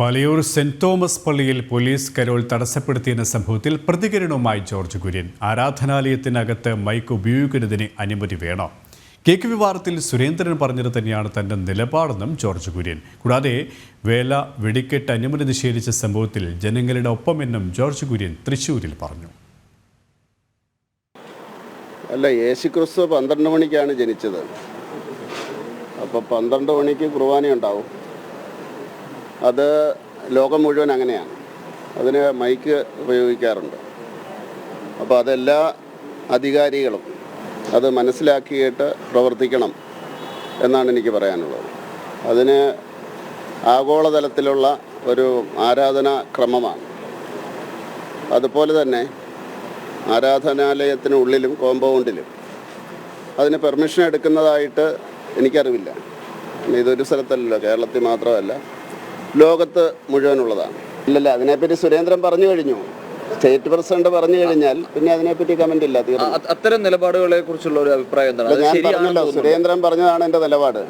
Palayur Saint Thomas പള്ളിയിൽ police carol തടസ്സപ്പെടുത്തിയെന്ന സംഭവത്തിൽ പ്രതികരണവുമായി ജോർജ് കുര്യൻ. ആരാധനാലയത്തിനകത്ത് മൈക്ക് ഉപയോഗിക്കുന്നതിന് അനുമതി വേണോ. കേക്ക് വിവാദത്തിൽ സുരേന്ദ്രൻ പറഞ്ഞത് തന്നെയാണ് തന്റെ നിലപാടെന്നും ജോർജ് കുര്യൻ. കൂടാതെ വേല വെടിക്കെട്ട് അനുമതി നിഷേധിച്ച സംഭവത്തിൽ ജനങ്ങളുടെ ഒപ്പമെന്നും ജോർജ് കുര്യൻ തൃശൂരിൽ പറഞ്ഞു. അല്ല യേശുക്രിസ്തു പന്ത്രണ്ട് മണിക്കാണ് ജനിച്ചത്. അപ്പോൾ പന്ത്രണ്ട് മണിക്ക് കുർബാന ഉണ്ടാവും അത് ലോകം മുഴുവൻ അങ്ങനെയാണ്. അതിന് മൈക്ക് ഉപയോഗിക്കാറുണ്ട്. അപ്പോൾ അതെല്ലാ അധികാരികളും അത് മനസ്സിലാക്കിയിട്ട് പ്രവർത്തിക്കണം എന്നാണ് എനിക്ക് പറയാനുള്ളത്. അതിന് ആഗോളതലത്തിലുള്ള ഒരു ആരാധനാ ക്രമമാണ്. അതുപോലെ തന്നെ ആരാധനാലയത്തിനുള്ളിലും കോമ്പൗണ്ടിലും അതിന് പെർമിഷൻ എടുക്കുന്നതായിട്ട് എനിക്കറിവില്ല. ഇതൊരു സ്ഥലത്തല്ലല്ലോ കേരളത്തിൽ മാത്രമല്ല. ലോകത്ത് മുഴുവനുള്ളതാണ്. ഇല്ലല്ല അതിനെപ്പറ്റി സുരേന്ദ്രൻ പറഞ്ഞു കഴിഞ്ഞു. സ്റ്റേറ്റ് പ്രസിഡന്റ് പറഞ്ഞു കഴിഞ്ഞാൽ പിന്നെ അതിനെപ്പറ്റി കമന്റ് ഇല്ല തീർന്നു. അത്തരം നിലപാടുകളെ കുറിച്ചുള്ള ഒരു അഭിപ്രായം എന്താണ്? അത് ഞാൻ പറഞ്ഞല്ലോ സുരേന്ദ്രൻ പറഞ്ഞതാണ് എന്റെ നിലപാട്.